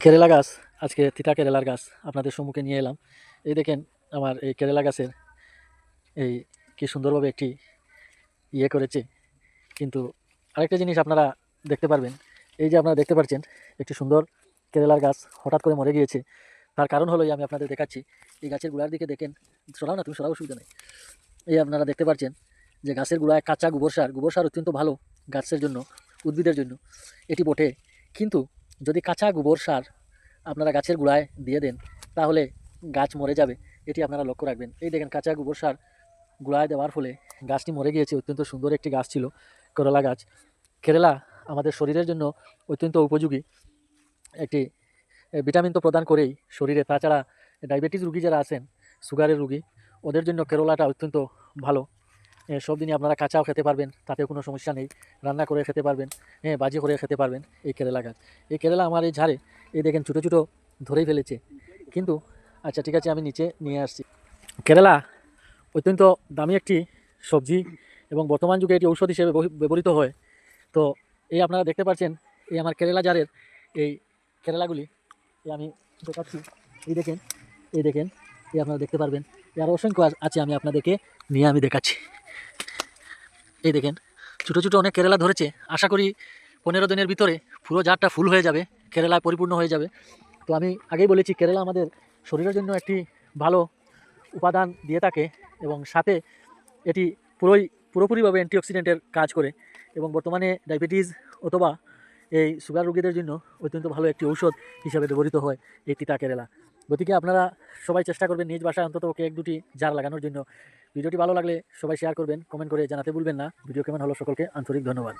কেরেলা গাছ, আজকে তিতা কেরেলার গাছ আপনাদের সম্মুখে নিয়ে এলাম। এই দেখেন আমার এই কেরেলা গাছের এই কি সুন্দরভাবে একটি ইয়ে করেছে। কিন্তু আরেকটা জিনিস আপনারা দেখতে পারবেন, এই যে আপনারা দেখতে পাচ্ছেন একটি সুন্দর কেরেলার গাছ হঠাৎ করে মরে গিয়েছে। তার কারণ হলো এই আমি আপনাদের দেখাচ্ছি, এই গাছের গোড়ার দিকে দেখেন, সরাও না তুমি, সরাও, অসুবিধা নেই। এই আপনারা দেখতে পাচ্ছেন যে গাছের গোড়ায় কাঁচা গোবর সার গোবর সার অত্যন্ত ভালো গাছের জন্য, উদ্ভিদের জন্য, এটি বটে। কিন্তু যদি কাঁচা গোবর সার আপনারা গাছের গোড়ায় দিয়ে দেন, তাহলে গাছ মরে যাবে। এটি আপনারা লক্ষ্য রাখবেন। এই দেখেন, কাঁচা গোবর সার গোড়ায় দেওয়ার ফলে গাছটি মরে গিয়েছে। অত্যন্ত সুন্দর একটি গাছ ছিল, করলা গাছ। কেরালা আমাদের শরীরের জন্য অত্যন্ত উপযোগী। একটি ভিটামিন তো প্রদান করেই শরীরে। তাছাড়া ডায়াবেটিস রুগী যারা আছেন, সুগারের রুগী, ওদের জন্য কেরলাটা অত্যন্ত ভালো। সব দিনই আপনারা কাঁচাও খেতে পারবেন, তাতে কোনো সমস্যা নেই। রান্না করে খেতে পারবেন হ্যাঁ বাজি করে খেতে পারবেন এই কেরালা গাছ। এই কেরালা আমার এই ঝাড়ে, এই দেখেন ছোটো ছোটো ধরেই ফেলেছে। কিন্তু আচ্ছা ঠিক আছে, আমি নিচে নিয়ে আসছি। কেরালা অত্যন্ত দামি একটি সবজি এবং বর্তমান যুগে এটি ঔষধ হিসেবে ব্যবহৃত হয়। তো, এই আপনারা দেখতে পাচ্ছেন, এই আমার কেরালা জারের এই কেরালাগুলি, এই আমি দেখাচ্ছি। এই দেখেন এই দেখেন, এই আপনারা দেখতে পারবেন। আরও অসংখ্য আছে আমি আপনাদেরকে নিয়ে আমি দেখাচ্ছি। এই দেখেন, ছোটো ছোটো অনেক কেরালা ধরেছে। আশা করি পনেরো দিনের ভিতরে পুরো জারটা ফুল হয়ে যাবে কেরালায় পরিপূর্ণ হয়ে যাবে। তো আমি আগেই বলেছি, কেরালা আমাদের শরীরের জন্য একটি ভালো উপাদান দিয়ে থাকে এবং সাথে এটি পুরোই পুরোপুরিভাবে অ্যান্টিঅক্সিডেন্টের কাজ করে এবং বর্তমানে ডায়াবেটিস অথবা এই সুগার রোগীদের জন্য অত্যন্ত ভালো একটি ঔষধ হিসাবে ব্যবহৃত হয় এই তিতা কেরালা। গতিকে আপনারা সবাই চেষ্টা করবেন নিজ বাসায় অন্তত এক দুটি জার লাগানোর জন্য। ভিডিওটি ভালো লাগলে সবাই শেয়ার করবেন কমেন্ট করে জানাতে ভুলবেন না। ভিডিও কেমন হলো সকলকে আন্তরিক ধন্যবাদ।